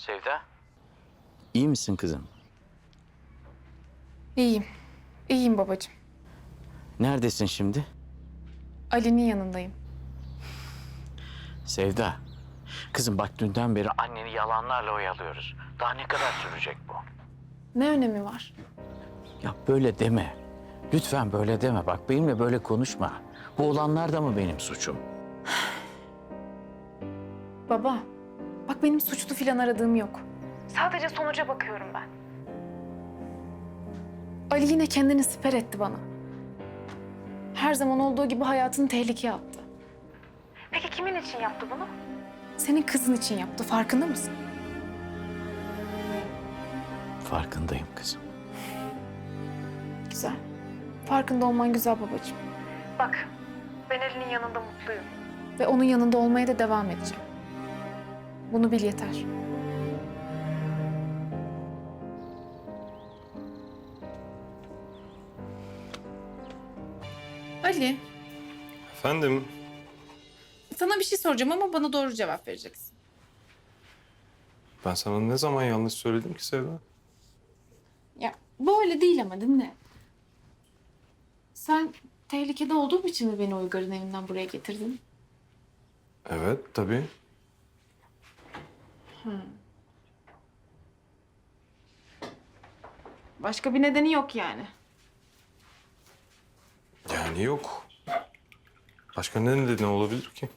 Sevda? İyi misin kızım? İyiyim. İyiyim babacığım. Neredesin şimdi? Ali'nin yanındayım. Sevda. Kızım bak dünden beri anneni yalanlarla oyalıyoruz. Daha ne kadar sürecek bu? Ne önemi var? Ya böyle deme. Lütfen böyle deme. Bak benimle böyle konuşma. Bu olanlar da mı benim suçum? Baba, bak benim suçlu filan aradığım yok. Sadece sonuca bakıyorum ben. Ali yine kendini siper etti bana. Her zaman olduğu gibi hayatını tehlikeye attı. Peki kimin için yaptı bunu? Senin kızın için yaptı, farkında mısın? Farkındayım kızım. Güzel. Farkında olman güzel babacığım. Bak, ben Ali'nin yanında mutluyum. Ve onun yanında olmaya da devam edeceğim. Bunu bil yeter. Ali, Efendim? sana bir şey soracağım ama bana doğru cevap vereceksin. Ben sana ne zaman yanlış söyledim ki Sevda? Ya böyle değil ama dinle. Sen tehlikede olduğum için mi beni Uygar'ın evinden buraya getirdin? Evet, tabii. Başka bir nedeni yok yani. Yani yok. Başka ne nedeni olabilir ki?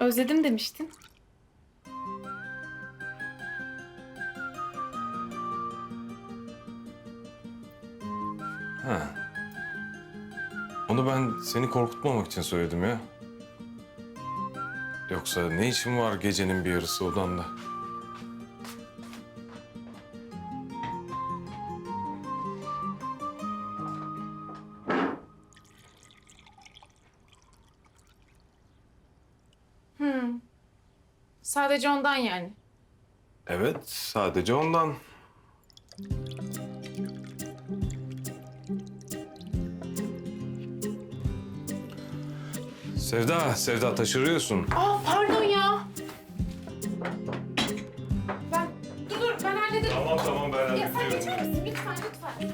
Özledim demiştin. Ha. Onu ben seni korkutmamak için söyledim ya. Yoksa ne işin var gecenin bir yarısı odanda? Sadece ondan yani. Evet, sadece ondan. Sevda, Sevda taşırıyorsun. Aa pardon ya. Ben dur dur ben hallederim. Tamam tamam ben Ya sen geçer misin? Lütfen lütfen.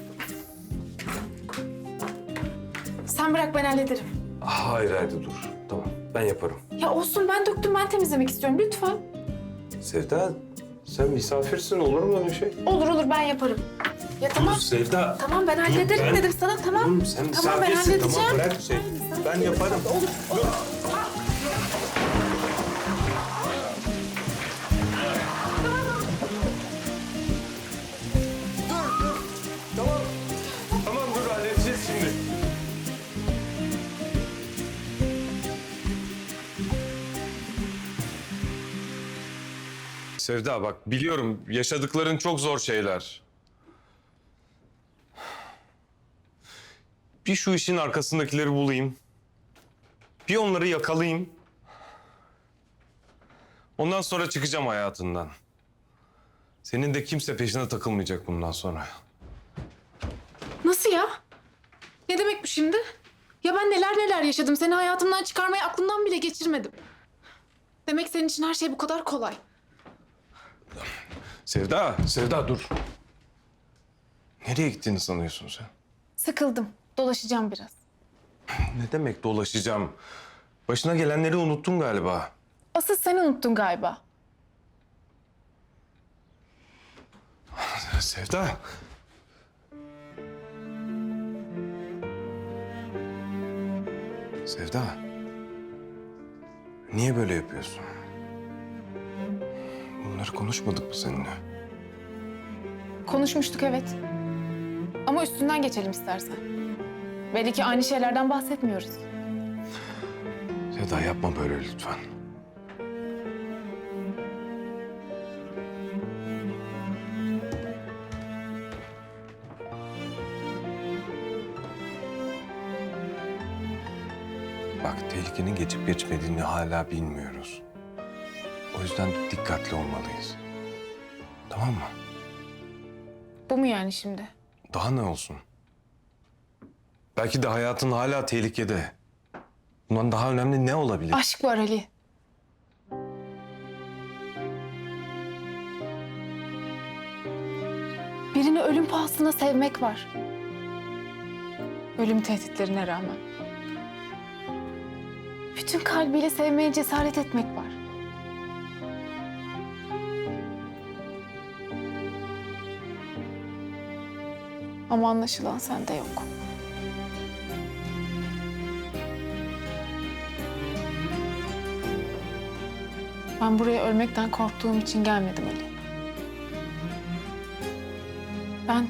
Sen bırak ben hallederim. Hayır hayır dur. Tamam ben yaparım. Ya olsun ben döktüm ben temizlemek istiyorum lütfen. Sevda sen misafirsin olur mu öyle şey? Olur olur ben yaparım. Ya tamam. Dur Sevda. Tamam ben hallederim ben- dedim sana tamam. Dur sen Tamam ben misafirsin halledeceğim. tamam bırak şey. Ben yaparım. Dur. Tamam dur halledeceğiz şimdi. Sevda bak biliyorum yaşadıkların çok zor şeyler. Bir şu işin arkasındakileri bulayım. Bir onları yakalayayım. Ondan sonra çıkacağım hayatından. Senin de kimse peşine takılmayacak bundan sonra. Nasıl ya? Ne demek bu şimdi? Ya ben neler neler yaşadım. Seni hayatımdan çıkarmayı aklımdan bile geçirmedim. Demek senin için her şey bu kadar kolay. Sevda, Sevda dur. Nereye gittiğini sanıyorsun sen? Sıkıldım. Dolaşacağım biraz. Ne demek dolaşacağım? Başına gelenleri unuttun galiba. Asıl sen unuttun galiba. Sevda. Sevda. Niye böyle yapıyorsun? Bunları konuşmadık mı seninle? Konuşmuştuk evet. Ama üstünden geçelim istersen. Belli ki aynı şeylerden bahsetmiyoruz. Sevda yapma böyle lütfen. Bak tehlikenin geçip geçmediğini hala bilmiyoruz. O yüzden dikkatli olmalıyız. Tamam mı? Bu mu yani şimdi? Daha ne olsun? Belki de hayatın hala tehlikede. Bundan daha önemli ne olabilir? Aşk var Ali. Birini ölüm pahasına sevmek var. Ölüm tehditlerine rağmen. Bütün kalbiyle sevmeye cesaret etmek var. Ama anlaşılan sende yok. Ben buraya ölmekten korktuğum için gelmedim Ali. Ben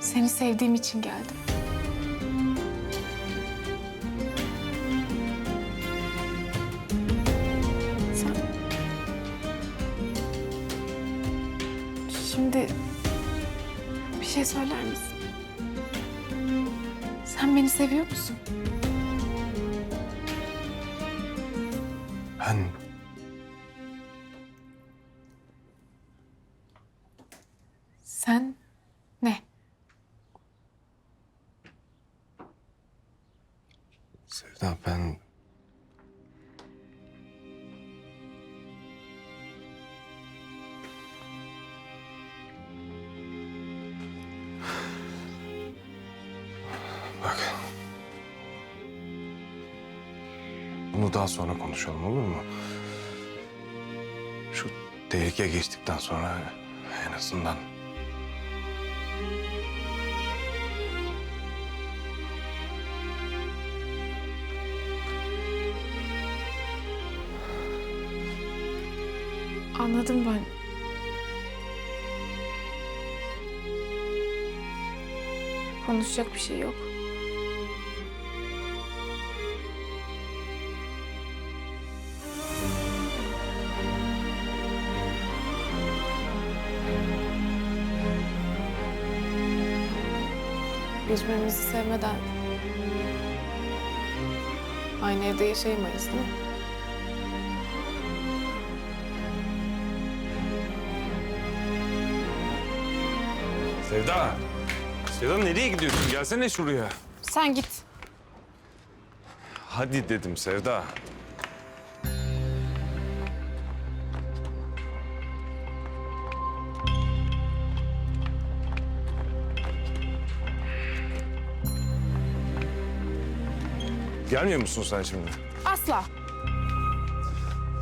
seni sevdiğim için geldim. Sen... Şimdi bir şey söyler misin? Sen beni seviyor musun? Ben Sen Daha sonra konuşalım olur mu? Şu tehlike geçtikten sonra en azından Anladım ben. Konuşacak bir şey yok. Birbirimizi sevmeden aynı evde yaşayamayız değil mi? Sevda! Sevda nereye gidiyorsun? Gelsene şuraya. Sen git. Hadi dedim Sevda. Gelmiyor musun sen şimdi? Asla.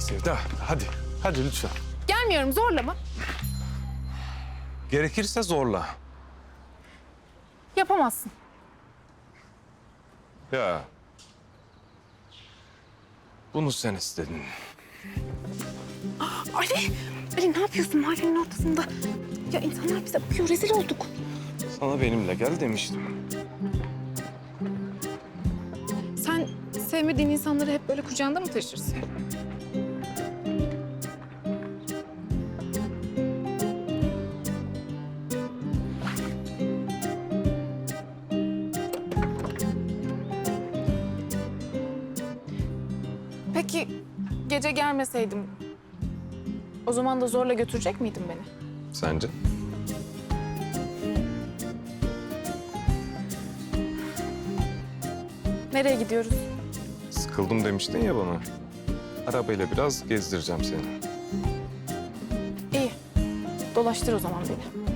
Sevda hadi. Hadi lütfen. Gelmiyorum zorlama. Gerekirse zorla. Yapamazsın. Ya. Bunu sen istedin. Ali! Ali ne yapıyorsun mahallenin ortasında? Ya insanlar bize bakıyor rezil olduk. Sana benimle gel demiştim. Sevmediğin insanları hep böyle kucağında mı taşırsın? Peki gece gelmeseydim o zaman da zorla götürecek miydin beni? Sence? Nereye gidiyoruz? Sıkıldım demiştin ya bana. Arabayla biraz gezdireceğim seni. İyi. Dolaştır o zaman beni.